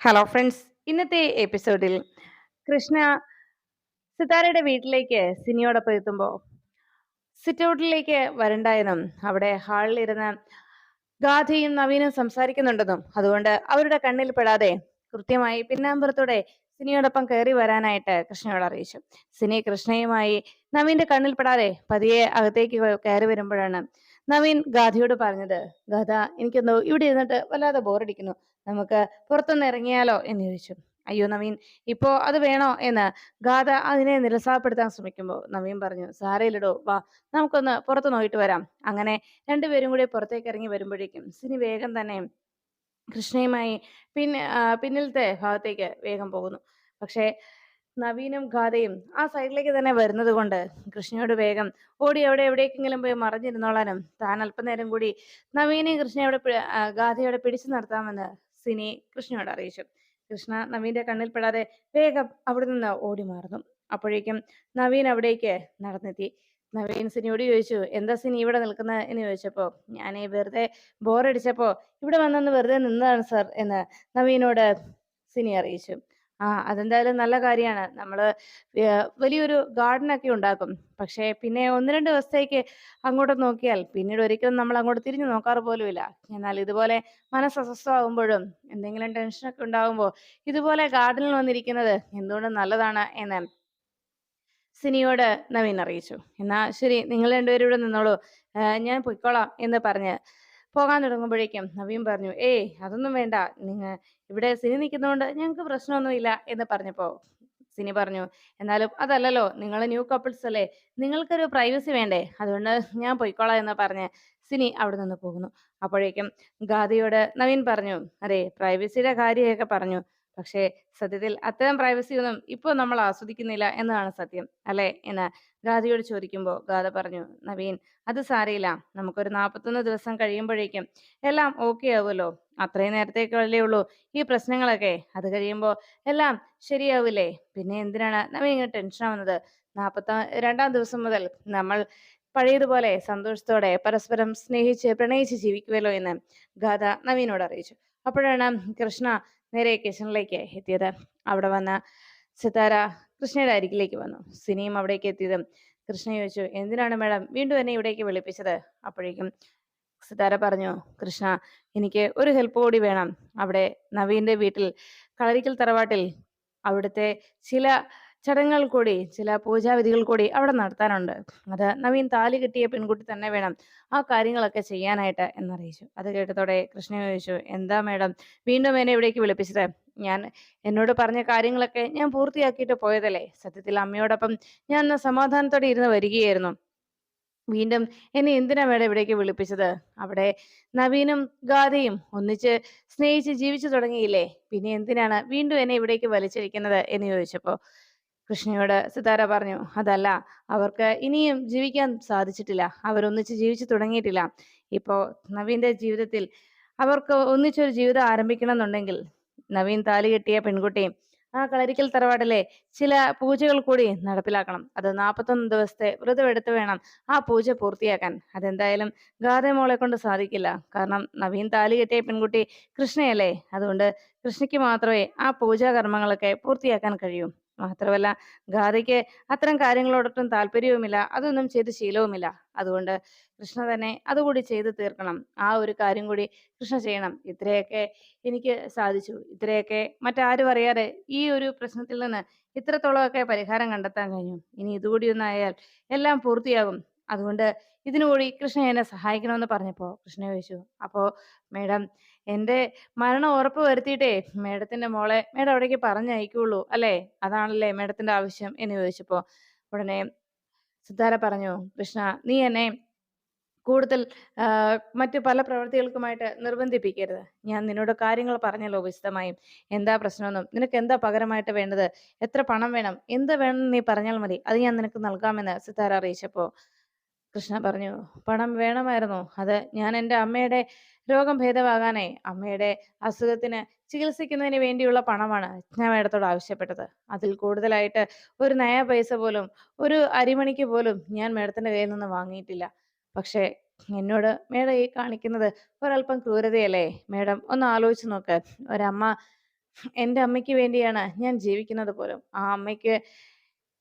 Hello friends ഇന്നത്തെ എപ്പിസോഡിൽ കൃഷ്ണ സിതാരയുടെ വീട്ടിലേക്ക് സിനിയോടൊപ്പം എത്തുമ്പോൾ സിറ്റൗട്ടിലേക്ക് വരണ്ടായെന്നും അവിടെ ഹാളിലിരുന്ന് ഗാഥയും നവീനും സംസാരിക്കുന്നുണ്ടെന്നും അതുകൊണ്ട് അവരുടെ കണ്ണിൽ പെടാതെ കൃത്യമായി പിന്നാമ്പുറത്തോടെ സിനിയോടൊപ്പം കയറി വരാനായിട്ട് കൃഷ്ണയോട് അറിയിച്ചു. സിനി കൃഷ്ണയുമായി നവീന്റെ കണ്ണിൽ പെടാതെ പതിയെ അകത്തേക്ക് കയറി വരുമ്പോഴാണ് നവീൻ ഗാഥയോട് പറഞ്ഞത് ഗാഥ എനിക്കെന്തോ ഇവിടെ ഇരുന്നിട്ട് വല്ലാതെ ബോറടിക്കുന്നു. നമുക്ക് പുറത്തൊന്ന് ഇറങ്ങിയാലോ? എന്ന് ചോദിച്ചു. അയ്യോ നവീൻ ഇപ്പോ അത് വേണോ? എന്ന് ഗാഥ അതിനെ നിരസാപ്പെടുത്താൻ ശ്രമിക്കുമ്പോൾ നവീൻ പറഞ്ഞു സാരയില്ലടോ വാ നമുക്കൊന്ന് പുറത്ത് നോയിട്ട് വരാം. അങ്ങനെ രണ്ടുപേരും കൂടി പുറത്തേക്ക് ഇറങ്ങി വരുമ്പോഴേക്കും സിനി വേഗം തന്നെ കൃഷ്ണയുമായി പിന്നെ പിന്നിലത്തെ ഭാഗത്തേക്ക് വേഗം പോകുന്നു. പക്ഷേ നവീനും ഗാഥയും ആ സൈഡിലേക്ക് തന്നെ വരുന്നത് കൊണ്ട് കൃഷ്ണയോട് വേഗം ഓടി അവിടെ എവിടേക്കെങ്കിലും പോയി മറിഞ്ഞിരുന്നോളാനും. താൻ അല്പനേരം കൂടി നവീനെയും കൃഷ്ണയോടെ ഗാഥയോടെ പിടിച്ചു നിർത്താമെന്ന് സിനി കൃഷ്ണയോട് അറിയിച്ചു. കൃഷ്ണ നവീന്റെ കണ്ണിൽപ്പെടാതെ വേഗം അവിടെ നിന്ന് ഓടി മാറുന്നു. അപ്പോഴേക്കും നവീൻ അവിടേക്ക് നടന്നെത്തി. നവീൻ സിനിയോട് ചോദിച്ചു എന്താ സിനി ഇവിടെ നിൽക്കുന്നത് എന്ന് ചോദിച്ചപ്പോ ഞാൻ വെറുതെ ബോറടിച്ചപ്പോ ഇവിടെ വന്നൊന്ന് വെറുതെ നിന്നതാണ് സർ എന്ന് നവീനോട് സിനി അറിയിച്ചു. ആ അതെന്തായാലും നല്ല കാര്യമാണ്. നമ്മൾ വലിയൊരു ഗാർഡൻ ഒക്കെ ഉണ്ടാക്കും. പക്ഷെ പിന്നെ ഒന്ന് രണ്ട് ദിവസത്തേക്ക് അങ്ങോട്ട് നോക്കിയാൽ പിന്നീട് ഒരിക്കലും നമ്മൾ അങ്ങോട്ട് തിരിഞ്ഞു നോക്കാറ് പോലുമില്ല. എന്നാൽ ഇതുപോലെ മനസ്സ് അസ്വസ്ഥമാകുമ്പോഴും എന്തെങ്കിലും ടെൻഷനൊക്കെ ഉണ്ടാകുമ്പോൾ ഇതുപോലെ ഗാർഡനിൽ വന്നിരിക്കുന്നത് എന്തുകൊണ്ടും നല്ലതാണ് എന്ന് സിനിയോട് നവീൻ അറിയിച്ചു. എന്നാ ശരി നിങ്ങൾ രണ്ടുപേരും ഇവിടെ നിന്നോളൂ. ഞാൻ പൊയ്ക്കോളാം എന്ന് പറഞ്ഞ് പോകാൻ തുടങ്ങുമ്പോഴേക്കും നവീൻ പറഞ്ഞു ഏയ് അതൊന്നും വേണ്ട. നിങ്ങൾ ഇവിടെ സിനി നിൽക്കുന്നതുകൊണ്ട് ഞങ്ങൾക്ക് പ്രശ്നമൊന്നുമില്ല എന്ന് പറഞ്ഞപ്പോ സിനി പറഞ്ഞു എന്നാലും അതല്ലല്ലോ നിങ്ങൾ ന്യൂ കപ്പിൾസ് അല്ലേ? നിങ്ങൾക്കൊരു പ്രൈവസി വേണ്ടേ? അതുകൊണ്ട് ഞാൻ പൊയ്ക്കോളാം എന്ന് പറഞ്ഞ് സിനി അവിടെ നിന്ന് പോകുന്നു. അപ്പോഴേക്കും ഗാദിയോട് നവീൻ പറഞ്ഞു അതെ പ്രൈവസിയുടെ കാര്യമൊക്കെ പറഞ്ഞു. പക്ഷേ സത്യത്തിൽ അത്തരം പ്രൈവസി ഒന്നും ഇപ്പോൾ നമ്മൾ ആസ്വദിക്കുന്നില്ല എന്നതാണ് സത്യം അല്ലേ? എന്ന് ഗാദിയോട് ചോദിക്കുമ്പോൾ ഗാദ പറഞ്ഞു നവീൻ അത് സാരയില്ല. നമുക്കൊരു നാൽപ്പത്തൊന്ന് ദിവസം കഴിയുമ്പോഴേക്കും എല്ലാം ഓക്കെ ആവുമല്ലോ. അത്രയും നേരത്തേക്കല്ലേ ഉള്ളൂ. ഈ പ്രശ്നങ്ങളൊക്കെ. അത് കഴിയുമ്പോൾ എല്ലാം ശരിയാവില്ലേ? പിന്നെ എന്തിനാണ് നവീൻ ഇങ്ങനെ ടെൻഷൻ ആവുന്നത്? നാൽപ്പത്ത രണ്ടാം ദിവസം മുതൽ നമ്മൾ പഴയതുപോലെ സന്തോഷത്തോടെ പരസ്പരം സ്നേഹിച്ച് പ്രണയിച്ച് ജീവിക്കുമല്ലോ എന്ന് ഗാഥ നവീനോട് അറിയിച്ചു. അപ്പോഴാണ് കൃഷ്ണ നേരെ കിച്ചണിലേക്ക് എത്തിയത്. അവിടെ വന്ന സിതാര കൃഷ്ണയുടെ അരികിലേക്ക് വന്നു. സിനിയും അവിടേക്ക് എത്തിയതും കൃഷ്ണ ചോദിച്ചു എന്തിനാണ് മാഡം വീണ്ടും എന്നെ ഇവിടേക്ക് വിളിപ്പിച്ചത്? അപ്പോഴേക്കും സിതാര പറഞ്ഞു കൃഷ്ണ എനിക്ക് ഒരു ഹെൽപ്പ് കൂടി വേണം. അവിടെ നവീന്റെ വീട്ടിൽ കളരിക്കൽ തറവാട്ടിൽ അവിടുത്തെ ചില ചടങ്ങുകൾ കൂടി ചില പൂജാവിധികൾ കൂടി അവിടെ നടത്താനുണ്ട്. അത് നവീൻ താലി കിട്ടിയ പെൺകുട്ടി തന്നെ വേണം ആ കാര്യങ്ങളൊക്കെ ചെയ്യാനായിട്ട് എന്നറിയിച്ചു. അത് കേട്ടതോടെ കൃഷ്ണ ചോദിച്ചു എന്താ മേഡം വീണ്ടും എന്നെ ഇവിടേക്ക് വിളിപ്പിച്ചത്? ഞാൻ എന്നോട് പറഞ്ഞ കാര്യങ്ങളൊക്കെ ഞാൻ പൂർത്തിയാക്കിയിട്ട് പോയതല്ലേ? സത്യത്തിൽ അമ്മയോടൊപ്പം ഞാൻ സമാധാനത്തോടെ ഇരുന്ന് വരികയായിരുന്നു. വീണ്ടും എന്നെ എന്തിനാ വേണം ഇവിടേക്ക് വിളിപ്പിച്ചത്? അവിടെ നവീനും ഗാഥയും ഒന്നിച്ച് സ്നേഹിച്ച് ജീവിച്ചു തുടങ്ങിയില്ലേ? പിന്നെ എന്തിനാണ് വീണ്ടും എന്നെ ഇവിടേക്ക് വലിച്ചിരിക്കുന്നത് എന്ന് ചോദിച്ചപ്പോ കൃഷ്ണയോട് സിതാര പറഞ്ഞു അതല്ല അവർക്ക് ഇനിയും ജീവിക്കാൻ സാധിച്ചിട്ടില്ല. അവരൊന്നിച്ച് ജീവിച്ചു തുടങ്ങിയിട്ടില്ല. ഇപ്പോ നവീന്റെ ജീവിതത്തിൽ അവർക്ക് ഒന്നിച്ചൊരു ജീവിതം ആരംഭിക്കണം എന്നുണ്ടെങ്കിൽ നവീൻ താലി കെട്ടിയ പെൺകുട്ടി. ആ കളരിക്കൽ തറവാടിലെ ചില പൂജകൾ കൂടി നടപ്പിലാക്കണം. അത് നാൽപ്പത്തൊന്ന് ദിവസത്തെ വ്രതം എടുത്തു വേണം ആ പൂജ പൂർത്തിയാക്കാൻ. അതെന്തായാലും ഗാഥമോളെ കൊണ്ട് സാധിക്കില്ല. കാരണം നവീൻ താലി കെട്ടിയ പെൺകുട്ടി കൃഷ്ണയല്ലേ? അതുകൊണ്ട് കൃഷ്ണയ്ക്ക് മാത്രമേ ആ പൂജാ കർമ്മങ്ങളൊക്കെ പൂർത്തിയാക്കാൻ കഴിയൂ. മാത്രമല്ല ഗാഥയ്ക്ക് അത്തരം കാര്യങ്ങളോടൊട്ടും താല്പര്യവുമില്ല അതൊന്നും ചെയ്ത് ശീലവുമില്ല. അതുകൊണ്ട് കൃഷ്ണ തന്നെ അതുകൂടി ചെയ്തു തീർക്കണം. ആ ഒരു കാര്യം കൂടി കൃഷ്ണ ചെയ്യണം. ഇത്രയൊക്കെ എനിക്ക് സാധിച്ചു. ഇത്രയൊക്കെ മറ്റാരും അറിയാതെ ഈ ഒരു പ്രശ്നത്തിൽ നിന്ന് ഇത്രത്തോളമൊക്കെ പരിഹാരം കണ്ടെത്താൻ കഴിഞ്ഞു. ഇനി ഇതുകൂടി ഒന്നായാൽ എല്ലാം പൂർത്തിയാകും. അതുകൊണ്ട് ഇതിനുകൂടി കൃഷ്ണ എന്നെ സഹായിക്കണമെന്ന് പറഞ്ഞപ്പോൾ കൃഷ്ണ ചോദിച്ചു അപ്പോൾ മേഡം എന്റെ മരണം ഉറപ്പ് വരുത്തിയിട്ടേ മേഡത്തിന്റെ മോളെ മേഡം അവിടേക്ക് പറഞ്ഞയക്കുള്ളൂ അല്ലേ? അതാണല്ലേ മേഡത്തിന്റെ ആവശ്യം എന്ന് ചോദിച്ചപ്പോ ഉടനെ സിദ്ധാര പറഞ്ഞു കൃഷ്ണ നീ എന്നെ കൂടുതൽ മറ്റു പല പ്രവൃത്തികൾക്കുമായിട്ട് നിർബന്ധിപ്പിക്കരുത്. ഞാൻ നിന്നോട് കാര്യങ്ങൾ പറഞ്ഞല്ലോ വിശദമായും. എന്താ പ്രശ്നമൊന്നും നിനക്ക് എന്താ പകരമായിട്ട് വേണ്ടത്? എത്ര പണം വേണം? എന്ത് വേണം നീ പറഞ്ഞാൽ മതി. അത് ഞാൻ നിനക്ക് നൽകാമെന്ന് സിത്താര അറിയിച്ചപ്പോൾ കൃഷ്ണ പറഞ്ഞു പണം വേണമായിരുന്നു? അത് ഞാൻ എന്റെ അമ്മയുടെ രോഗം ഭേദമാകാനേ അമ്മയുടെ അസുഖത്തിന് ചികിത്സിക്കുന്നതിന് വേണ്ടിയുള്ള പണമാണ് ഞാൻ മേഡത്തോട് ആവശ്യപ്പെട്ടത്. അതിൽ കൂടുതലായിട്ട് ഒരു നയ പൈസ പോലും ഒരു അരിമണിക്ക് പോലും ഞാൻ മേഡത്തിന്റെ കയ്യിൽ നിന്ന് വാങ്ങിയിട്ടില്ല. പക്ഷേ എന്നോട് മേഡം ഈ കാണിക്കുന്നത് ഒരല്പം ക്രൂരതയല്ലേ? മേഡം ഒന്ന് ആലോചിച്ച് നോക്ക്. ഒരമ്മ എന്റെ അമ്മയ്ക്ക് വേണ്ടിയാണ് ഞാൻ ജീവിക്കുന്നത് പോലും. ആ അമ്മയ്ക്ക്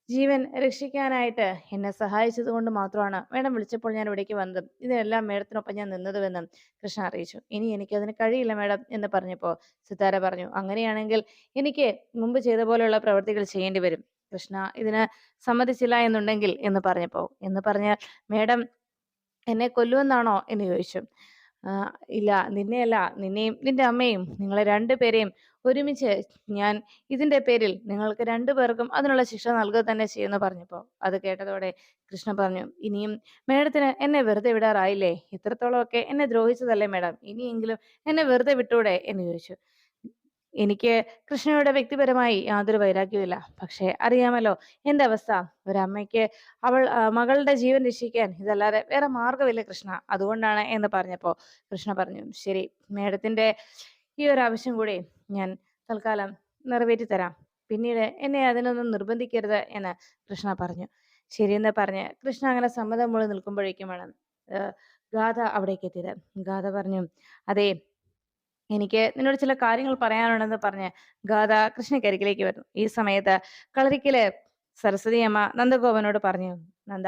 ജീവൻ രക്ഷിക്കാനായിട്ട് എന്നെ സഹായിച്ചത് കൊണ്ട് മാത്രമാണ് മേഡം വിളിച്ചപ്പോൾ ഞാൻ ഇവിടേക്ക് വന്നത് ഇതെല്ലാം മേഡത്തിനൊപ്പം ഞാൻ നിന്നതുവെന്നും കൃഷ്ണ അറിയിച്ചു. ഇനി എനിക്കതിന് കഴിയില്ല മേഡം എന്ന് പറഞ്ഞപ്പോൾ സിത്താര പറഞ്ഞു, അങ്ങനെയാണെങ്കിൽ എനിക്ക് മുമ്പ് ചെയ്ത പോലെയുള്ള പ്രവൃത്തികൾ ചെയ്യേണ്ടി വരും. കൃഷ്ണ ഇതിന് സമ്മതിച്ചില്ല എന്നുണ്ടെങ്കിൽ എന്ന് പറഞ്ഞപ്പോൾ, എന്ന് പറഞ്ഞാൽ മേഡം എന്നെ കൊല്ലുമെന്നാണോ എന്ന് ചോദിച്ചു. ഇല്ല നിന്നെയല്ല നിന്നെയും നിന്റെ അമ്മയും നിങ്ങളെ രണ്ടുപേരെയും ഒരുമിച്ച് ഞാൻ ഇതിന്റെ പേരിൽ നിങ്ങൾക്ക് രണ്ടുപേർക്കും അതിനുള്ള ശിക്ഷ നൽകുക തന്നെ ചെയ്യുമെന്ന് പറഞ്ഞപ്പോൾ അത് കേട്ടതോടെ കൃഷ്ണ പറഞ്ഞു ഇനിയും മേഡത്തിന് എന്നെ വെറുതെ വിടാറായില്ലേ? ഇത്രത്തോളമൊക്കെ എന്നെ ദ്രോഹിച്ചതല്ലേ മേഡം? ഇനിയെങ്കിലും എന്നെ വെറുതെ വിട്ടൂടെ? എന്ന് ചോദിച്ചു. എനിക്ക് കൃഷ്ണയുടെ വ്യക്തിപരമായി യാതൊരു വൈരാഗ്യവുമില്ല പക്ഷേ അറിയാമല്ലോ എന്റെ അവസ്ഥ. ഒരമ്മയ്ക്ക് അവൾ മകളുടെ ജീവൻ രക്ഷിക്കാൻ ഇതല്ലാതെ വേറെ മാർഗമില്ല കൃഷ്ണ. അതുകൊണ്ടാണ് എന്ന് പറഞ്ഞപ്പോൾ കൃഷ്ണ പറഞ്ഞു ശരി മേഡത്തിന്റെ ഈ ഒരു ആവശ്യം കൂടി ഞാൻ തൽക്കാലം നിറവേറ്റി തരാം പിന്നീട് എന്നെ അതിനൊന്നും നിർബന്ധിക്കരുത് എന്ന് കൃഷ്ണ പറഞ്ഞു. ശരിയെന്ന് പറഞ്ഞ് കൃഷ്ണ അങ്ങനെ സമ്മതം മൂളി നിൽക്കുമ്പോഴേക്കുമാണ് ആ, ഗാഥ അവിടേക്ക് എത്തിയത്. ഗാഥ പറഞ്ഞു അതെ എനിക്ക് നിന്നോട് ചില കാര്യങ്ങൾ പറയാനുണ്ടെന്ന് പറഞ്ഞ് ഗാഥ കൃഷ്ണക്കരികിലേക്ക് വരുന്നു. ഈ സമയത്ത് കളരിക്കിലെ സരസ്വതി അമ്മ നന്ദഗോപനോട് പറഞ്ഞു നന്ദ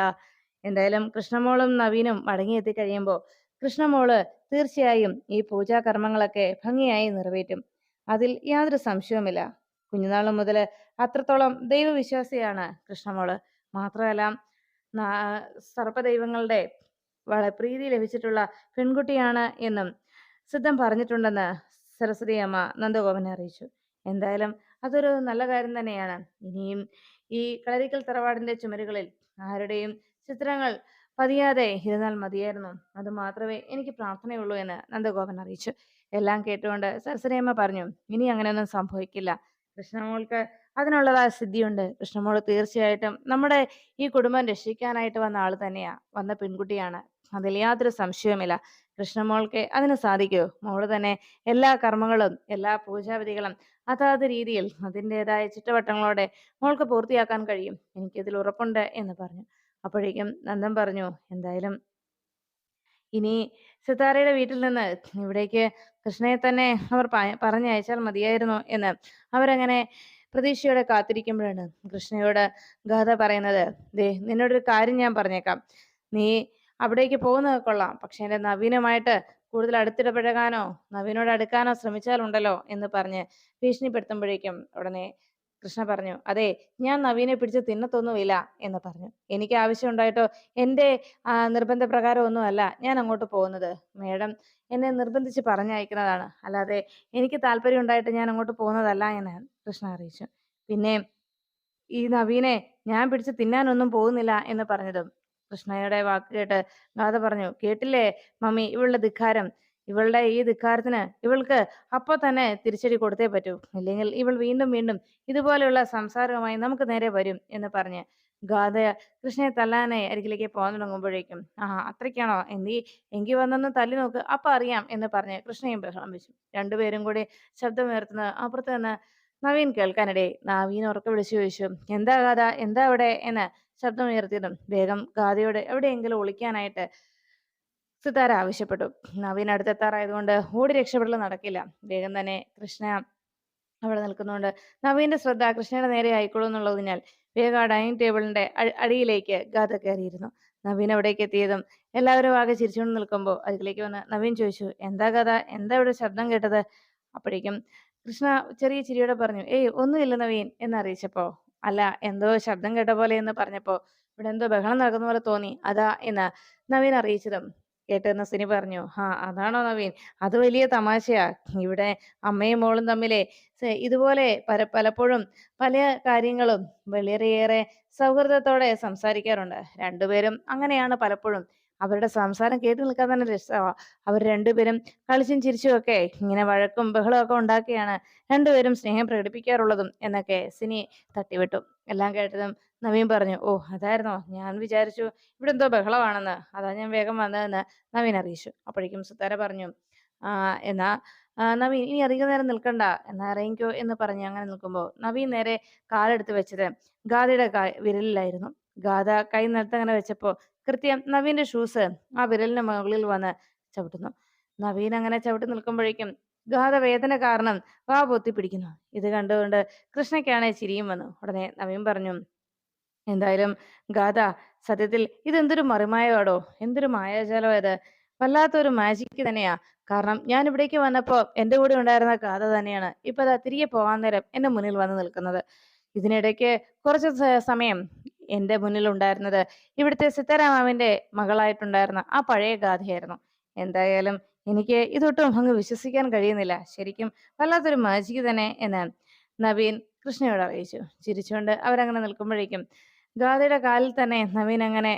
എന്തായാലും കൃഷ്ണമോളും നവീനും മടങ്ങിയെത്തി കഴിയുമ്പോൾ കൃഷ്ണമോൾ തീർച്ചയായും ഈ പൂജാ കർമ്മങ്ങളൊക്കെ ഭംഗിയായി നിറവേറ്റും. അതിൽ യാതൊരു സംശയവുമില്ല. കുഞ്ഞുനാൾ മുതൽ അത്രത്തോളം ദൈവവിശ്വാസിയാണ് കൃഷ്ണമോൾ. മാത്രമല്ല സർപ്പദൈവങ്ങളുടെ വളരെ പ്രീതി ലഭിച്ചിട്ടുള്ള പെൺകുട്ടിയാണ് എന്നും സിദ്ധം പറഞ്ഞിട്ടുണ്ടെന്ന് സരസ്വതി അമ്മ നന്ദഗോപനെ അറിയിച്ചു. എന്തായാലും അതൊരു നല്ല കാര്യം തന്നെയാണ്. ഇനിയും ഈ കളരിക്കൽ തറവാടിന്റെ ചുമരുകളിൽ ആരുടെയും ചിത്രങ്ങൾ പതിയാതെ ഇരുന്നാൽ മതിയായിരുന്നു. അത് മാത്രമേ എനിക്ക് പ്രാർത്ഥനയുള്ളൂ എന്ന് നന്ദഗോപൻ അറിയിച്ചു. എല്ലാം കേട്ടുകൊണ്ട് സരസനയമ്മ പറഞ്ഞു ഇനി അങ്ങനെയൊന്നും സംഭവിക്കില്ല. കൃഷ്ണമോൾക്ക് അതിനുള്ളതായ സിദ്ധിയുണ്ട്. കൃഷ്ണമോൾ തീർച്ചയായിട്ടും നമ്മുടെ ഈ കുടുംബം രക്ഷിക്കാനായിട്ട് വന്ന ആൾ തന്നെയാ. വന്ന പെൺകുട്ടിയാണ്. അതിൽ യാതൊരു സംശയവുമില്ല. കൃഷ്ണമോൾക്ക് അതിന് സാധിക്കൂ. മോൾ തന്നെ എല്ലാ കർമ്മങ്ങളും എല്ലാ പൂജാവിധികളും അതാത് രീതിയിൽ അതിന്റെതായ ചുറ്റുവട്ടങ്ങളോടെ മോൾക്ക് പൂർത്തിയാക്കാൻ കഴിയും. എനിക്കിതിൽ ഉറപ്പുണ്ട് എന്ന് പറഞ്ഞു. അപ്പോഴേക്കും നന്ദൻ പറഞ്ഞു എന്തായാലും ഇനി സിതാരയുടെ വീട്ടിൽ നിന്ന് ഇവിടേക്ക് കൃഷ്ണയെ തന്നെ അവർ പറഞ്ഞു പറഞ്ഞയച്ചാൽ മതിയായിരുന്നു എന്ന് അവരങ്ങനെ പ്രതീക്ഷയോടെ കാത്തിരിക്കുമ്പോഴാണ് കൃഷ്ണയോട് ഗാഥ പറയുന്നത് ദേ നിന്നോടൊരു കാര്യം ഞാൻ പറഞ്ഞേക്കാം. നീ അവിടേക്ക് പോകുന്നത് കൊള്ളാം. പക്ഷെ എന്റെ നവീനുമായിട്ട് കൂടുതൽ അടുത്തിടപഴകാനോ നവീനോട് അടുക്കാനോ ശ്രമിച്ചാലുണ്ടല്ലോ എന്ന് പറഞ്ഞ് ഭീഷണിപ്പെടുത്തുമ്പോഴേക്കും ഉടനെ കൃഷ്ണ പറഞ്ഞു അതെ ഞാൻ നവീനെ പിടിച്ച് തിന്നത്തൊന്നുമില്ല എന്ന് പറഞ്ഞു. എനിക്ക് ആവശ്യമുണ്ടായിട്ടോ? എന്റെ നിർബന്ധപ്രകാരം ഒന്നുമല്ല ഞാൻ അങ്ങോട്ട് പോകുന്നത്. മേഡം എന്നെ നിർബന്ധിച്ച് പറഞ്ഞയക്കുന്നതാണ്. അല്ലാതെ എനിക്ക് താല്പര്യം ഉണ്ടായിട്ട് ഞാൻ അങ്ങോട്ട് പോകുന്നതല്ല എന്ന് കൃഷ്ണ അറിയിച്ചു. പിന്നെ ഈ നവീനെ ഞാൻ പിടിച്ച് തിന്നാനൊന്നും പോകുന്നില്ല എന്ന് പറഞ്ഞതും കൃഷ്ണയുടെ വാക്ക് കേട്ട് ഗാഥ പറഞ്ഞു കേട്ടില്ലേ മമ്മി ഇവളുടെ ധിക്കാരം? ഇവളുടെ ഈ ധിക്കാരത്തിന് ഇവൾക്ക് അപ്പൊ തന്നെ തിരിച്ചടി കൊടുത്തേ പറ്റൂ. ഇല്ലെങ്കിൽ ഇവൾ വീണ്ടും വീണ്ടും ഇതുപോലെയുള്ള സംസാരവുമായി നമുക്ക് നേരെ വരും എന്ന് പറഞ്ഞ് ഗാഥ കൃഷ്ണയെ തല്ലാനായി അരികിലേക്ക് പോകാൻ തുടങ്ങുമ്പോഴേക്കും ആ അത്രയ്ക്കാണോ? എന്തി എങ്കിൽ വന്നൊന്ന് തല്ലി നോക്ക് അപ്പൊ അറിയാം എന്ന് പറഞ്ഞ് കൃഷ്ണയും ബഹളം വെച്ചു. രണ്ടുപേരും കൂടി ശബ്ദമുയർത്തുന്നത് അപ്പുറത്ത് നിന്ന് നവീൻ കേൾക്കാനിടയിൽ നവീൻ ഉറക്കെ വിളിച്ചു ചോദിച്ചു എന്താ ഗാഥ? എന്താ അവിടെ? എന്ന് ശബ്ദമുയർത്തിയതും വേഗം ഗാഥയോട് എവിടെയെങ്കിലും ഒളിക്കാനായിട്ട് സിതാര ആവശ്യപ്പെട്ടു. നവീൻ അടുത്തെത്താറായതുകൊണ്ട് ഓടി രക്ഷപ്പെടൽ നടക്കില്ല. വേഗം തന്നെ കൃഷ്ണ അവിടെ നിൽക്കുന്നുണ്ട്. നവീന്റെ ശ്രദ്ധ കൃഷ്ണയുടെ നേരെ ആയിക്കോളൂ എന്നുള്ളതിനാൽ വേഗം ഡൈനിങ് ടേബിളിന്റെ അടിയിലേക്ക് ഗാഥ കയറിയിരുന്നു. നവീൻ അവിടേക്ക് എത്തിയതും എല്ലാവരും ആകെ ചിരിച്ചുകൊണ്ട് നിൽക്കുമ്പോൾ അതിലേക്ക് വന്ന് നവീൻ ചോദിച്ചു എന്താ കഥ എന്താ ഇവിടെ ശബ്ദം കേട്ടത്? അപ്പോഴേക്കും കൃഷ്ണ ചെറിയ ചിരിയോടെ പറഞ്ഞു ഏയ് ഒന്നുമില്ല നവീൻ എന്ന് അറിയിച്ചപ്പോ അല്ല എന്തോ ശബ്ദം കേട്ട പോലെ എന്ന് പറഞ്ഞപ്പോ ഇവിടെ എന്തോ ബഹളം നടക്കുന്ന പോലെ തോന്നി. അതാ എന്ന നവീൻ അറിയിച്ചതും കേട്ടെന്ന് സിനി പറഞ്ഞു ഹാ അതാണോ നവീൻ? അത് വലിയ തമാശയാ. ഇവിടെ അമ്മയും മോളും തമ്മിലെ ഇതുപോലെ പല പലപ്പോഴും പല കാര്യങ്ങളും വളരെയേറെ സൗഹൃദത്തോടെ സംസാരിക്കാറുണ്ട്. രണ്ടുപേരും അങ്ങനെയാണ് പലപ്പോഴും അവരുടെ സംസാരം കേട്ട് നിൽക്കാൻ തന്നെ രസമാ അവർ രണ്ടുപേരും കളിച്ചും ചിരിച്ചും ഒക്കെ ഇങ്ങനെ വഴക്കും ബഹളവും ഒക്കെ ഉണ്ടാക്കിയാണ് രണ്ടുപേരും സ്നേഹം പ്രകടിപ്പിക്കാറുള്ളതും എന്നൊക്കെ സിനി തട്ടിവിട്ടു. എല്ലാം കേട്ടതും നവീൻ പറഞ്ഞു ഓ അതായിരുന്നോ? ഞാൻ വിചാരിച്ചു ഇവിടെ എന്തോ ബഹളമാണെന്ന്. അതാ ഞാൻ വേഗം വന്നതെന്ന് നവീൻ അറിയിച്ചു. അപ്പോഴേക്കും സുത്താര പറഞ്ഞു എന്നാ നവീൻ ഇനി അധികം നേരം നിൽക്കണ്ട. എന്നാ ഇറങ്ങിക്കോ എന്ന് പറഞ്ഞ് അങ്ങനെ നിൽക്കുമ്പോൾ നവീൻ നേരെ കാലെടുത്ത് വെച്ചത് ഗാഥയുടെ കാ- വിരലിലായിരുന്നു. ഗാഥ കൈ നിലത്ത് അങ്ങനെ വെച്ചപ്പോ കൃത്യം നവീന്റെ ഷൂസ് ആ വിരലിന് മുകളിൽ വന്ന് ചവിട്ടുന്നു. നവീൻ അങ്ങനെ ചവിട്ടി നിൽക്കുമ്പോഴേക്കും ഗാഥ വേദന കാരണം വാ പൊത്തി പിടിക്കുന്നു. ഇത് കണ്ടുകൊണ്ട് കൃഷ്ണയ്ക്കാണ് ചിരിയും വന്നു. ഉടനെ നവീൻ പറഞ്ഞു എന്തായാലും ഗാഥ സത്യത്തിൽ ഇതെന്തൊരു മറിമായോടോ എന്തൊരു മായാജാലോ ഇത്. വല്ലാത്തൊരു മാജിക്ക് തന്നെയാ. കാരണം ഞാൻ ഇവിടേക്ക് വന്നപ്പോ എന്റെ കൂടെ ഉണ്ടായിരുന്ന ഗാഥ തന്നെയാണ്. ഇപ്പൊ അതാ തിരികെ പോകാൻ നേരം എന്റെ മുന്നിൽ വന്ന് നിൽക്കുന്നത്. ഇതിനിടയ്ക്ക് കുറച്ച് സമയം എന്റെ മുന്നിൽ ഉണ്ടായിരുന്നത് ഇവിടുത്തെ സിത്താരാമാവിന്റെ മകളായിട്ടുണ്ടായിരുന്ന ആ പഴയ ഗാഥയായിരുന്നു. എന്തായാലും എനിക്ക് ഇതൊട്ടും അങ്ങ് വിശ്വസിക്കാൻ കഴിയുന്നില്ല. ശരിക്കും വല്ലാത്തൊരു മാജിക്ക് തന്നെ എന്ന് നവീൻ കൃഷ്ണയോട് അറിയിച്ചു. ചിരിച്ചുകൊണ്ട് അവരങ്ങനെ നിൽക്കുമ്പോഴേക്കും ഗാഥയുടെ കാലിൽ തന്നെ നവീൻ അങ്ങനെ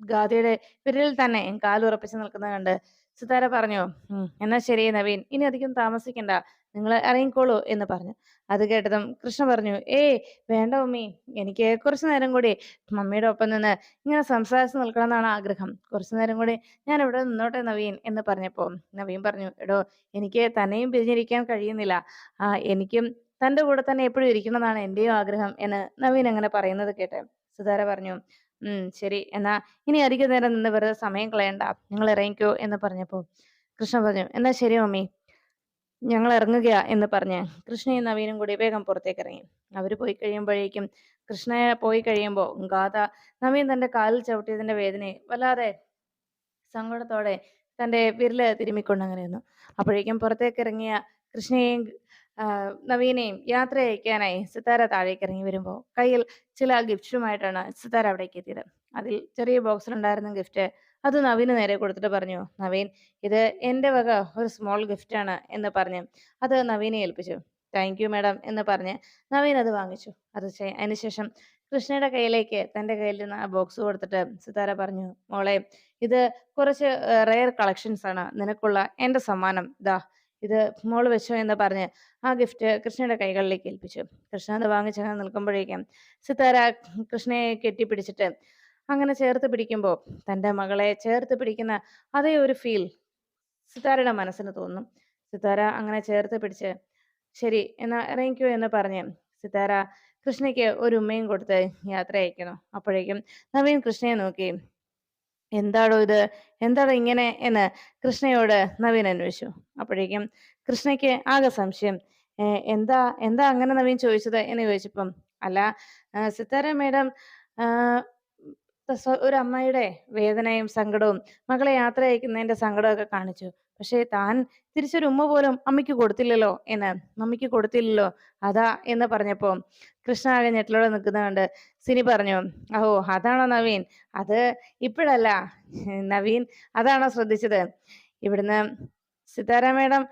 ഗാഥയുടെ വിരലിൽ തന്നെ കാലുറപ്പിച്ച് നിൽക്കുന്നത് കണ്ട് സിതാര പറഞ്ഞു എന്നാ ശരി നവീൻ ഇനി അധികം താമസിക്കണ്ട. നിങ്ങൾ ഇറങ്ങിക്കോളൂ എന്ന് പറഞ്ഞു. അത് കേട്ടതും കൃഷ്ണ പറഞ്ഞു ഏയ് വേണ്ട മമ്മി എനിക്ക് കുറച്ചു നേരം കൂടി മമ്മിയുടെ ഒപ്പം നിന്ന് ഇങ്ങനെ സംസാരിച്ച് നിൽക്കണം എന്നാണ് ആഗ്രഹം. കുറച്ചു നേരം കൂടി ഞാൻ ഇവിടെ നിന്നോട്ടെ നവീൻ എന്ന് പറഞ്ഞപ്പോൾ നവീൻ പറഞ്ഞു എടോ എനിക്ക് തന്നെയും പിരിഞ്ഞിരിക്കാൻ കഴിയുന്നില്ല. എനിക്കും തന്റെ കൂടെ തന്നെ എപ്പോഴും ഇരിക്കണമെന്നാണ് എന്റെയും ആഗ്രഹം എന്ന് നവീൻ അങ്ങനെ പറയുന്നത് കേട്ടെ സുധാര പറഞ്ഞു ഉം ശരി. എന്നാ ഇനി അധിക നേരം നിന്ന് വെറുതെ സമയം കളയണ്ട. നിങ്ങൾ ഇറങ്ങിക്കോ എന്ന് പറഞ്ഞപ്പോ കൃഷ്ണ പറഞ്ഞു എന്നാ ശരി മമ്മി ഞങ്ങൾ ഇറങ്ങുകയാ എന്ന് പറഞ്ഞ് കൃഷ്ണയും നവീനും കൂടി വേഗം പുറത്തേക്ക് ഇറങ്ങി അവർ പോയി കഴിയുമ്പോഴേക്കും കൃഷ്ണ പോയി കഴിയുമ്പോൾ ഗാഥ നവീൻ തന്റെ കാലിൽ ചവിട്ടിയതിന്റെ വേദനയെ വല്ലാതെ സങ്കടത്തോടെ തന്റെ വിരൽ തിരുമ്മിക്കൊണ്ട് അങ്ങനെ അപ്പോഴേക്കും പുറത്തേക്ക് ഇറങ്ങിയ കൃഷ്ണയെയും നവീനെയും യാത്ര അയക്കാനായി സിത്താര താഴേക്ക് ഇറങ്ങി വരുമ്പോൾ കയ്യിൽ ചില ഗിഫ്റ്റുമായിട്ടാണ് സിത്താര അവിടേക്ക് എത്തിയത്. അതിൽ ചെറിയ ബോക്സിലുണ്ടായിരുന്ന ഗിഫ്റ്റ് അത് നവീന് നേരെ കൊടുത്തിട്ട് പറഞ്ഞു നവീൻ ഇത് എന്റെ വക ഒരു സ്മോൾ ഗിഫ്റ്റ് ആണ് എന്ന് പറഞ്ഞ് അത് നവീനെ ഏൽപ്പിച്ചു. താങ്ക് യു മാഡം എന്ന് പറഞ്ഞ് നവീൻ അത് വാങ്ങിച്ചു. അത് അതിനുശേഷം കൃഷ്ണയുടെ കയ്യിലേക്ക് തന്റെ കയ്യിൽ നിന്ന് ആ ബോക്സ് കൊടുത്തിട്ട് സിതാര പറഞ്ഞു മോളെ ഇത് കുറച്ച് റെയർ കളക്ഷൻസ് ആണ്. നിനക്കുള്ള എന്റെ സമ്മാനം. ദാ ഇത് മോൾ വെച്ചോ എന്ന് പറഞ്ഞ് ആ ഗിഫ്റ്റ് കൃഷ്ണയുടെ കൈകളിലേക്ക് ഏൽപ്പിച്ചു. കൃഷ്ണ അത് വാങ്ങിച്ചങ്ങനെ നിൽക്കുമ്പോഴേക്കും സിതാര കൃഷ്ണയെ കെട്ടിപ്പിടിച്ചിട്ട് അങ്ങനെ ചേർത്ത് പിടിക്കുമ്പോൾ തന്റെ മകളെ ചേർത്ത് പിടിക്കുന്ന അതേ ഒരു ഫീൽ സിതാരയുടെ മനസ്സിന് തോന്നും. സിതാര അങ്ങനെ ചേർത്ത് പിടിച്ച് ശരി എന്നാ ഇറങ്ങിക്കോ എന്ന് പറഞ്ഞ് സിതാര കൃഷ്ണയ്ക്ക് ഒരു ഉമ്മയും കൊടുത്ത് യാത്ര അയക്കുന്നു. അപ്പോഴേക്കും നവീൻ കൃഷ്ണയെ നോക്കി എന്താണോ ഇത്? എന്താടോ ഇങ്ങനെ? എന്ന് കൃഷ്ണയോട് നവീൻ അന്വേഷിച്ചു. അപ്പോഴേക്കും കൃഷ്ണയ്ക്ക് ആകെ സംശയം എന്താ എന്താ അങ്ങനെ നവീൻ ചോദിച്ചത്? എന്ന് ചോദിച്ചപ്പം അല്ല സിത്താര മേഡം ഒരു അമ്മയുടെ വേദനയും സങ്കടവും മകളെ യാത്ര അയക്കുന്നതിന്റെ സങ്കടമൊക്കെ കാണിച്ചു. പക്ഷേ താൻ തിരിച്ചൊരു ഉമ്മ പോലും അമ്മയ്ക്ക് കൊടുത്തില്ലല്ലോ എന്ന്. മമ്മിക്ക് കൊടുത്തില്ലല്ലോ അതാ എന്ന് പറഞ്ഞപ്പോ കൃഷ്ണ ആകെ ഞെട്ടലോടെ നിൽക്കുന്ന കണ്ട് സിനി പറഞ്ഞു അഹോ അതാണോ നവീൻ? അത് ഇപ്പോഴല്ല. നവീൻ അതാണോ ശ്രദ്ധിച്ചത്? ഇവിടുന്ന് സിതാര മേഡം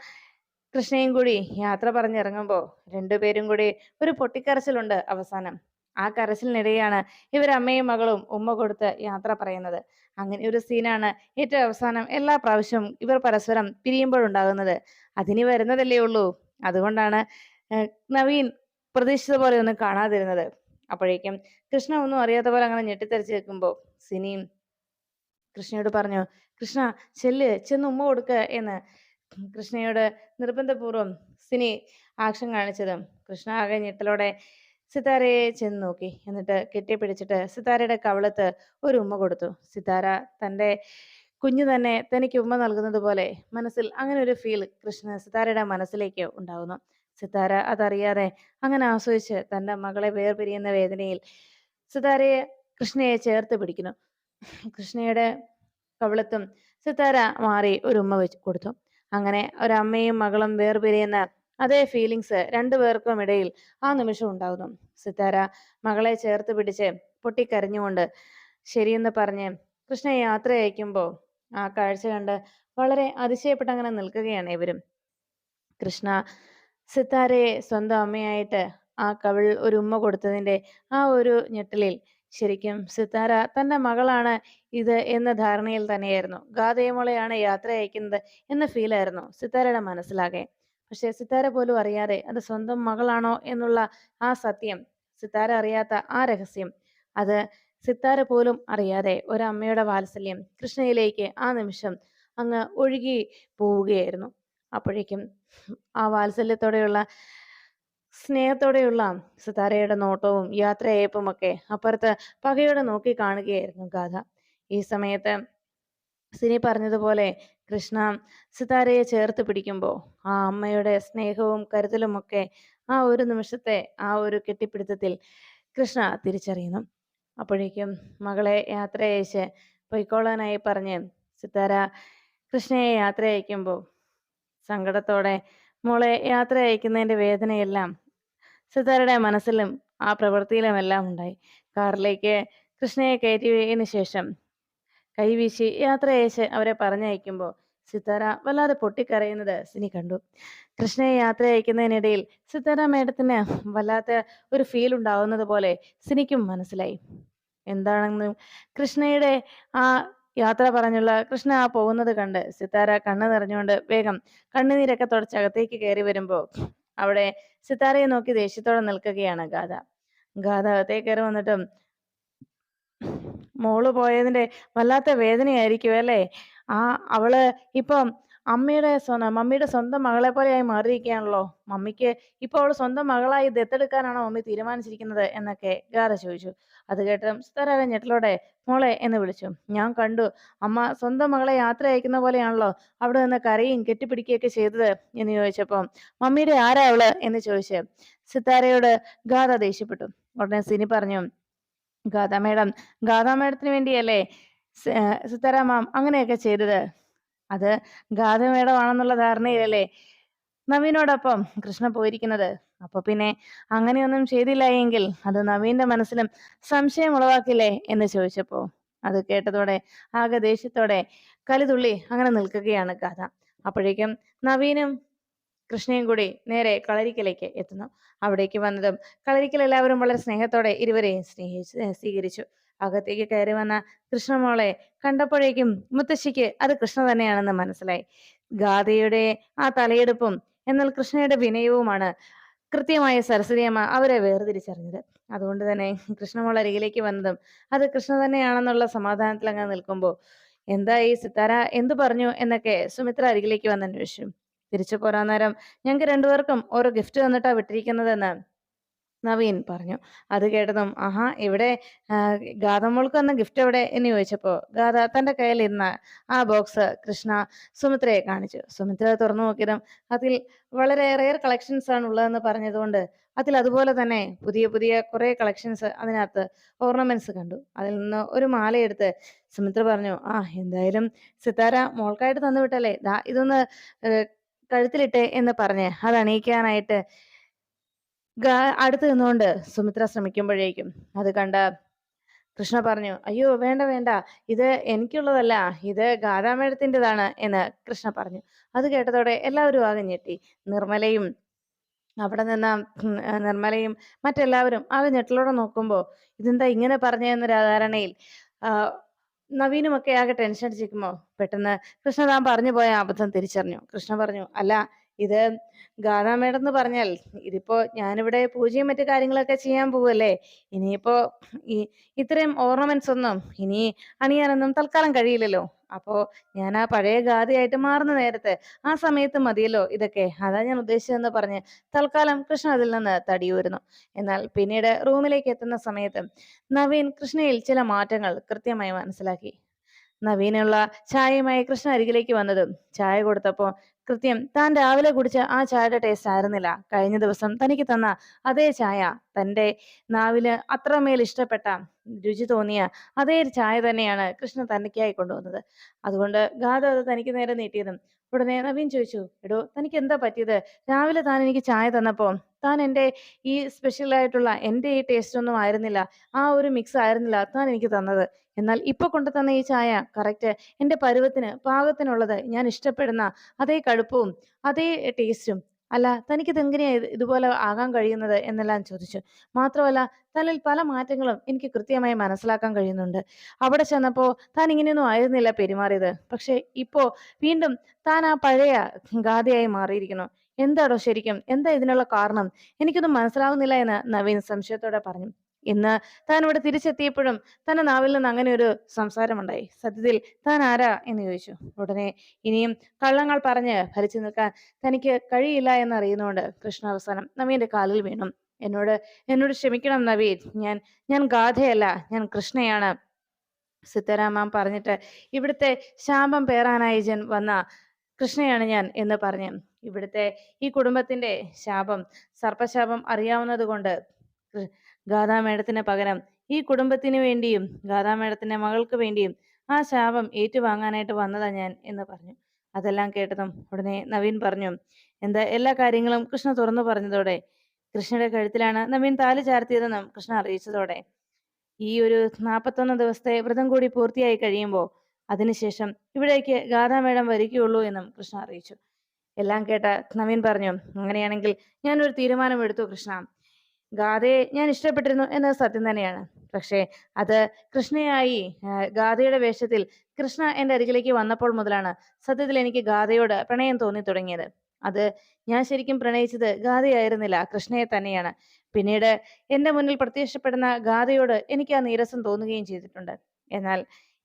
കൃഷ്ണയും കൂടി യാത്ര പറഞ്ഞിറങ്ങുമ്പോ രണ്ടുപേരും കൂടി ഒരു പൊട്ടിക്കരച്ചിലുണ്ട് അവസാനം. ആ കരച്ചിലിനിടെയാണ് ഇവർ അമ്മയും മകളും ഉമ്മ കൊടുത്ത് യാത്ര പറയുന്നത്. അങ്ങനെ ഒരു സീനാണ് ഏറ്റവും അവസാനം എല്ലാ പ്രാവശ്യവും ഇവർ പരസ്പരം പിരിയുമ്പോഴുണ്ടാകുന്നത്. അതിനി വരുന്നതല്ലേ ഉള്ളൂ. അതുകൊണ്ടാണ് നവീൻ പ്രതീക്ഷിച്ചത് പോലെ ഒന്നും കാണാതിരുന്നത്. അപ്പോഴേക്കും കൃഷ്ണ ഒന്നും അറിയാത്ത പോലെ അങ്ങനെ ഞെട്ടിത്തെറിച്ച് നിൽക്കുമ്പോൾ സിനിയും കൃഷ്ണയോട് പറഞ്ഞു കൃഷ്ണ ചെല്ല് ചെന്ന് ഉമ്മ കൊടുക്ക എന്ന് കൃഷ്ണയോട് നിർബന്ധപൂർവം സിനി ആക്ഷൻ കാണിച്ചതും കൃഷ്ണ ആകെ ഞെട്ടലോടെ സിതാരയെ ചെന്ന് നോക്കി. എന്നിട്ട് കെട്ടിപ്പിടിച്ചിട്ട് സിതാരയുടെ കവളത്ത് ഒരു ഉമ്മ കൊടുത്തു. സിതാര തന്റെ കുഞ്ഞു തന്നെ തനിക്ക് ഉമ്മ നൽകുന്നത് പോലെ മനസ്സിൽ അങ്ങനെ ഒരു ഫീൽ കൃഷ്ണ സിതാരയുടെ മനസ്സിലേക്ക് ഉണ്ടാകുന്നു സിതാര അതറിയാതെ അങ്ങനെ ആസ്വദിച്ച് തന്റെ മകളെ വേർപിരിയുന്ന വേദനയിൽ സിതാരയെ കൃഷ്ണയെ ചേർത്ത് പിടിക്കുന്നു. കൃഷ്ണയുടെ കവളത്തും സിതാര മാറി ഒരു ഉമ്മ വെച്ച് കൊടുത്തു. അങ്ങനെ ഒരമ്മയും മകളും വേർപിരിയുന്ന അതേ ഫീലിങ്സ് രണ്ടുപേർക്കും ഇടയിൽ ആ നിമിഷം ഉണ്ടാകുന്നു സിത്താര മകളെ ചേർത്ത് പിടിച്ച് പൊട്ടിക്കരഞ്ഞുകൊണ്ട് ശരിയെന്ന് പറഞ്ഞ് കൃഷ്ണ യാത്ര അയക്കുമ്പോൾ ആ കാഴ്ച കണ്ട് വളരെ അതിശയപ്പെട്ട് അങ്ങനെ നിൽക്കുകയാണ് ഇവരും. കൃഷ്ണ സിത്താരയെ സ്വന്തം അമ്മയായിട്ട് ആ കവിൾ ഒരു ഉമ്മ കൊടുത്തതിന്റെ ആ ഒരു ഞെട്ടലിൽ ശരിക്കും സിത്താര തന്റെ മകളാണ് ഇത് എന്ന ധാരണയിൽ തന്നെയായിരുന്നു. ഗാതയമോളെയാണ് യാത്ര അയക്കുന്നത് എന്ന ഫീലായിരുന്നു സിത്താരയുടെ മനസ്സിലാകെ. പക്ഷെ സിത്താര പോലും അറിയാതെ അത് സ്വന്തം മകളാണോ എന്നുള്ള ആ സത്യം സിത്താര അറിയാത്ത ആ രഹസ്യം. അത് സിത്താര പോലും അറിയാതെ ഒരമ്മയുടെ വാത്സല്യം കൃഷ്ണയിലേക്ക് ആ നിമിഷം അങ്ങ് ഒഴുകി പോവുകയായിരുന്നു. അപ്പോഴേക്കും ആ വാത്സല്യത്തോടെയുള്ള സ്നേഹത്തോടെയുള്ള സിതാരയുടെ നോട്ടവും യാത്രയയപ്പും ഒക്കെ അപ്പുറത്ത് പകയോടെ നോക്കി കാണുകയായിരുന്നു ഗാഥ. ഈ സമയത്ത് സിനി പറഞ്ഞതുപോലെ കൃഷ്ണ സിതാരയെ ചേർത്ത് പിടിക്കുമ്പോൾ ആ അമ്മയുടെ സ്നേഹവും കരുതലുമൊക്കെ ആ ഒരു നിമിഷത്തെ ആ ഒരു കെട്ടിപ്പിടുത്തത്തിൽ കൃഷ്ണ തിരിച്ചറിയുന്നു. അപ്പോഴേക്കും മകളെ യാത്ര അയച്ച് പൊയ്ക്കോളാനായി പറഞ്ഞ് സിതാര കൃഷ്ണയെ യാത്ര അയക്കുമ്പോൾ സങ്കടത്തോടെ മോളെ യാത്ര അയക്കുന്നതിന്റെ വേദനയെല്ലാം സിതാരയുടെ മനസ്സിലും ആ പ്രവൃത്തിയിലും എല്ലാം ഉണ്ടായി. കാറിലേക്ക് കൃഷ്ണയെ കയറ്റിയതിനു ശേഷം കൈവീശി യാത്ര അയച്ച് അവരെ പറഞ്ഞയക്കുമ്പോൾ സിത്താര വല്ലാതെ പൊട്ടിക്കരയുന്നത് സിനി കണ്ടു. കൃഷ്ണയെ യാത്ര അയക്കുന്നതിനിടയിൽ സിത്താര മേഡത്തിന് വല്ലാത്ത ഒരു ഫീൽ ഉണ്ടാവുന്നത് പോലെ സിനിക്കും മനസ്സിലായി. എന്താണെന്നും കൃഷ്ണയുടെ ആ യാത്ര പറഞ്ഞുള്ള കൃഷ്ണ ആ പോകുന്നത് കണ്ട് സിത്താര കണ്ണു നിറഞ്ഞുകൊണ്ട് വേഗം കണ്ണുനീരൊക്കെ തുടച്ച് അകത്തേക്ക് കയറി വരുമ്പോൾ അവിടെ സിത്താരയെ നോക്കി ദേഷ്യത്തോടെ നിൽക്കുകയാണ് ഗാഥ. ഗാഥ അകത്തേക്ക് കയറി വന്നിട്ടും മോൾ പോയതിന്റെ വല്ലാത്ത വേദനയായിരിക്കും അല്ലേ? ആ അവൾ ഇപ്പം അമ്മയുടെ മമ്മിയുടെ സ്വന്തം മകളെ പോലെയായി മാറിയിരിക്കുകയാണല്ലോ. മമ്മിക്ക് ഇപ്പോൾ അവൾ സ്വന്തം മകളായി ദത്തെടുക്കാനാണോ മമ്മി തീരുമാനിച്ചിരിക്കുന്നത് എന്നൊക്കെ ഗാര ചോദിച്ചു. അത് കേട്ട് സിതാര ഞെട്ടലോടെ മോളെ എന്ന് വിളിച്ചു. ഞാൻ കണ്ടു. അമ്മ സ്വന്തം മകളെ യാത്ര അയക്കുന്ന പോലെയാണല്ലോ. അവിടെ നിന്ന് കരയും കെട്ടിപ്പിടിക്കുകയൊക്കെ ചെയ്തത് എന്ന് ചോദിച്ചപ്പം മമ്മിയുടെ ആരാ അവൾ എന്ന് ചോദിച്ച് സിത്താരയോട് ഗാഥ ദേഷ്യപ്പെട്ടു. ഉടനെ സിനി പറഞ്ഞു ഗാഥ മേഡം ഗാഥാ മേഡത്തിന് വേണ്ടിയല്ലേ സിതാര മാം അങ്ങനെയൊക്കെ ചെയ്തത്? അത് ഗാഥ മേഡം ധാരണയിലല്ലേ നവീനോടൊപ്പം കൃഷ്ണ പോയിരിക്കുന്നത്? അപ്പൊ പിന്നെ അങ്ങനെയൊന്നും ചെയ്തില്ല എങ്കിൽ അത് നവീന്റെ മനസ്സിലും സംശയം ഉളവാക്കില്ലേ എന്ന് ചോദിച്ചപ്പോ അത് കേട്ടതോടെ ആകെ ദേഷ്യത്തോടെ കലിതുള്ളി അങ്ങനെ നിൽക്കുകയാണ് കഥ അപ്പോഴേക്കും നവീനും കൃഷ്ണയും കൂടി നേരെ കളരിക്കലേക്ക് എത്തുന്നു. അവിടേക്ക് വന്നതും കളരിക്കൽ എല്ലാവരും വളരെ സ്നേഹത്തോടെ ഇരുവരെയും സ്നേഹിച്ച് സ്വീകരിച്ചു. അകത്തേക്ക് കയറി വന്ന കൃഷ്ണമോളെ കണ്ടപ്പോഴേക്കും മുത്തശ്ശിക്ക് അത് കൃഷ്ണ തന്നെയാണെന്ന് മനസ്സിലായി. ഗാഥയുടെ ആ തലയെടുപ്പും എന്നാൽ കൃഷ്ണയുടെ വിനയവുമാണ് കൃത്യമായ സരസ്വതിയമ്മ അവരെ വേർതിരിച്ചറിഞ്ഞത്. അതുകൊണ്ട് തന്നെ കൃഷ്ണമോൾ അരികിലേക്ക് വന്നതും അത് കൃഷ്ണ തന്നെയാണെന്നുള്ള സമാധാനത്തിൽ അങ്ങ് നിൽക്കുമ്പോൾ എന്താ ഈ സിത്താര? എന്തു പറഞ്ഞു? എന്നൊക്കെ സുമിത്ര അരികിലേക്ക് വന്ന് അന്വേഷിച്ചു. തിരിച്ചു പോരാൻ നേരം ഞങ്ങൾക്ക് രണ്ടുപേർക്കും ഓരോ ഗിഫ്റ്റ് തന്നിട്ടാ വിട്ടിരിക്കുന്നതെന്ന് നവീൻ പറഞ്ഞു. അത് കേട്ടതും ആഹാ ഇവിടെ ഗാഥമോൾക്ക് വന്ന ഗിഫ്റ്റ് എവിടെ? എന്ന് ചോദിച്ചപ്പോൾ ഗാഥ തന്റെ കയ്യിലിരുന്ന ആ ബോക്സ് കൃഷ്ണ സുമിത്രയെ കാണിച്ചു. സുമിത്ര തുറന്നു നോക്കിയതും അതിൽ വളരെ റെയർ കളക്ഷൻസ് ആണ് ഉള്ളതെന്ന് പറഞ്ഞതുകൊണ്ട് അതിൽ അതുപോലെ തന്നെ പുതിയ പുതിയ കുറെ കളക്ഷൻസ് അതിനകത്ത് ഓർണമെന്റ്സ് കണ്ടു. അതിൽ നിന്ന് ഒരു മാലയെടുത്ത് സുമിത്ര പറഞ്ഞു ആ എന്തായാലും സിത്താര മോൾക്കായിട്ട് തന്നു വിട്ടല്ലേ? ദാ ഇതൊന്ന് കഴുത്തിലിട്ടെ എന്ന് പറഞ്ഞ് അത് അണിയിക്കാനായിട്ട് അടുത്ത് നിന്നുകൊണ്ട് സുമിത്ര ശ്രമിക്കുമ്പോഴേക്കും അത് കണ്ട കൃഷ്ണ പറഞ്ഞു അയ്യോ വേണ്ട വേണ്ട. ഇത് എനിക്കുള്ളതല്ല. ഇത് ഗാഥാമേഴത്തിന്റെതാണ് എന്ന് കൃഷ്ണ പറഞ്ഞു. അത് കേട്ടതോടെ എല്ലാവരും ആകെ ഞെട്ടി. നിർമ്മലയും അവിടെ നിന്ന് നിർമ്മലയും മറ്റെല്ലാവരും ആകെ ഞെട്ടലോടെ നോക്കുമ്പോൾ ഇതെന്താ ഇങ്ങനെ പറഞ്ഞെന്നൊരു ധാരണയിൽ നവീനുമൊക്കെ ആകെ ടെൻഷൻ അടിച്ചിരിക്കുമ്പോൾ പെട്ടെന്ന് കൃഷ്ണ താൻ പറഞ്ഞു പോയ അബദ്ധം തിരിച്ചറിഞ്ഞു. കൃഷ്ണ പറഞ്ഞു അല്ല ഇത് ഗാഥാമേടം എന്ന് പറഞ്ഞാൽ ഇതിപ്പോ ഞാനിവിടെ പൂജയും മറ്റു കാര്യങ്ങളൊക്കെ ചെയ്യാൻ പോവല്ലേ? ഇനിയിപ്പോ ഈ ഇത്രയും ഓർണമെന്റ്സ് ഒന്നും ഇനി അണിയാനൊന്നും തൽക്കാലം കഴിയില്ലല്ലോ. അപ്പോ ഞാൻ ആ പഴയ ഗാഥയായിട്ട് മാറുന്ന നേരത്തെ ആ സമയത്ത് മതിയല്ലോ ഇതൊക്കെ. അതാ ഞാൻ ഉദ്ദേശിച്ചതെന്ന് പറഞ്ഞ് തൽക്കാലം കൃഷ്ണ അതിൽ നിന്ന് തടിയൂരുന്നു. എന്നാൽ പിന്നീട് റൂമിലേക്ക് എത്തുന്ന സമയത്ത് നവീൻ കൃഷ്ണയിൽ ചില മാറ്റങ്ങൾ കൃത്യമായി മനസ്സിലാക്കി. നവീനുള്ള ചായയുമായി കൃഷ്ണ അരികിലേക്ക് വന്നതും. ചായ കൊടുത്തപ്പോൾ കൃത്യം താൻ രാവിലെ കുടിച്ച ആ ചായയുടെ ടേസ്റ്റ് ആയിരുന്നില്ല. കഴിഞ്ഞ ദിവസം തനിക്ക് തന്ന അതേ ചായ തന്റെ നാവിൽ അത്രമേൽ ഇഷ്ടപ്പെട്ട രുചി തോന്നിയ അതേ ചായ തന്നെയാണ് കൃഷ്ണ തനിക്കായി കൊണ്ടുവന്നത്. അതുകൊണ്ട് ഗാഥ അത് തനിക്ക് നേരെ നീട്ടിയതും. ഉടനെ നവീൻ ചോദിച്ചു എടോ തനിക്ക് എന്താ പറ്റിയത്? രാവിലെ താൻ എനിക്ക് ചായ തന്നപ്പോ താൻ എന്റെ ഈ സ്പെഷ്യലായിട്ടുള്ള എന്റെ ഈ ടേസ്റ്റ് ഒന്നും ആയിരുന്നില്ല. ആ ഒരു മിക്സ് ആയിരുന്നില്ല താൻ എനിക്ക് തന്നത്. എന്നാൽ ഇപ്പൊ കൊണ്ടുതന്ന ഈ ചായ കറക്റ്റ് എന്റെ പരുവത്തിന് പാകത്തിനുള്ളത് ഞാൻ ഇഷ്ടപ്പെടുന്ന അതേ കടുപ്പവും അതേ ടേസ്റ്റും അല്ല തനിക്കിത് എങ്ങനെയാ ഇതുപോലെ ആകാൻ കഴിയുന്നത് എന്നെല്ലാം ചോദിച്ചു. മാത്രമല്ല തന്നിൽ പല മാറ്റങ്ങളും എനിക്ക് കൃത്യമായി മനസ്സിലാക്കാൻ കഴിയുന്നുണ്ട്. അവിടെ ചെന്നപ്പോൾ താൻ ഇങ്ങനെയൊന്നും ആയിരുന്നില്ല പെരുമാറിയത്. പക്ഷെ ഇപ്പോ വീണ്ടും താൻ ആ പഴയ ഗാഥയായി മാറിയിരിക്കുന്നു. എന്താടോ ശരിക്കും? എന്താ ഇതിനുള്ള കാരണം? എനിക്കൊന്നും മനസ്സിലാവുന്നില്ല എന്ന് നവീൻ സംശയത്തോടെ പറഞ്ഞു. ഇന്ന് താൻ ഇവിടെ തിരിച്ചെത്തിയപ്പോഴും തന്റെ നാവിൽ നിന്ന് അങ്ങനെ ഒരു സംസാരമുണ്ടായി. സത്യത്തിൽ താൻ ആരാ എന്ന് ചോദിച്ചു. ഉടനെ ഇനിയും കള്ളങ്ങൾ പറഞ്ഞ് ഭരിച്ചു നിൽക്കാൻ തനിക്ക് കഴിയില്ല എന്നറിയുന്നതുകൊണ്ട് കൃഷ്ണ അവസാനം നവീന്റെ കാലിൽ വീണു. എന്നോട് എന്നോട് ക്ഷമിക്കണം നവീൻ. ഞാൻ ഞാൻ ഗാഥയല്ല ഞാൻ കൃഷ്ണയാണ്. സീതാരാമൻ പറഞ്ഞിട്ട് ഇവിടുത്തെ ശാപം പേറാനായി ജൻ വന്ന കൃഷ്ണയാണ് ഞാൻ എന്ന് പറഞ്ഞു ഇവിടുത്തെ ഈ കുടുംബത്തിന്റെ ശാപം സർപ്പശാപം അറിയാവുന്നത് കൊണ്ട് ഗാഥാ മേഡത്തിന് പകരം ഈ കുടുംബത്തിന് വേണ്ടിയും ഗാഥാ മേഡത്തിന്റെ മകൾക്ക് വേണ്ടിയും ആ ശാപം ഏറ്റുവാങ്ങാനായിട്ട് വന്നതാ ഞാൻ എന്ന് പറഞ്ഞു. അതെല്ലാം കേട്ടതും ഉടനെ നവീൻ പറഞ്ഞു എന്താ എല്ലാ കാര്യങ്ങളും കൃഷ്ണ തുറന്നു പറഞ്ഞതോടെ? കൃഷ്ണയുടെ കഴുത്തിലാണ് നവീൻ താലി ചാർത്തിയതെന്നും കൃഷ്ണ അറിയിച്ചതോടെ? ഈ ഒരു നാൽപ്പത്തൊന്ന് ദിവസത്തെ വ്രതം കൂടി പൂർത്തിയായി കഴിയുമ്പോൾ അതിനുശേഷം ഇവിടേക്ക് ഗാഥാമേടം വരികയുള്ളൂ എന്നും കൃഷ്ണ അറിയിച്ചു. എല്ലാം കേട്ട നവീൻ പറഞ്ഞു അങ്ങനെയാണെങ്കിൽ ഞാനൊരു തീരുമാനം എടുത്തു കൃഷ്ണ. ഗാഥയെ ഞാൻ ഇഷ്ടപ്പെട്ടിരുന്നു എന്നത് സത്യം തന്നെയാണ്. പക്ഷേ അത് കൃഷ്ണയായി ഗാഥയുടെ വേഷത്തിൽ കൃഷ്ണ എന്റെ അരികിലേക്ക് വന്നപ്പോൾ മുതലാണ് സത്യത്തിൽ എനിക്ക് ഗാഥയോട് പ്രണയം തോന്നി തുടങ്ങിയത്. അത് ഞാൻ ശരിക്കും പ്രണയിച്ചത് ഗാഥയായിരുന്നില്ല കൃഷ്ണയെ തന്നെയാണ്. പിന്നീട് എന്റെ മുന്നിൽ പ്രത്യക്ഷപ്പെടുന്ന ഗാഥയോട് എനിക്ക് ആ നീരസം തോന്നുകയും ചെയ്തിട്ടുണ്ട്. എന്നാൽ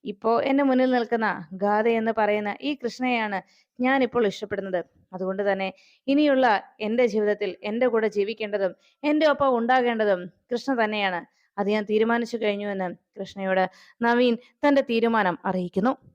ഇപ്പോ എന്റെ മുന്നിൽ നിൽക്കുന്ന ഗാഥ എന്ന് പറയുന്ന ഈ കൃഷ്ണയെയാണ് ഞാൻ ഇപ്പോൾ ഇഷ്ടപ്പെടുന്നത്. അതുകൊണ്ട് തന്നെ ഇനിയുള്ള എന്റെ ജീവിതത്തിൽ എന്റെ കൂടെ ജീവിക്കേണ്ടതും എന്റെ ഒപ്പം ഉണ്ടാകേണ്ടതും കൃഷ്ണ തന്നെയാണ്. അത് ഞാൻ തീരുമാനിച്ചു കഴിഞ്ഞു എന്ന് കൃഷ്ണയോട് നവീൻ തന്റെ തീരുമാനം അറിയിക്കുന്നു.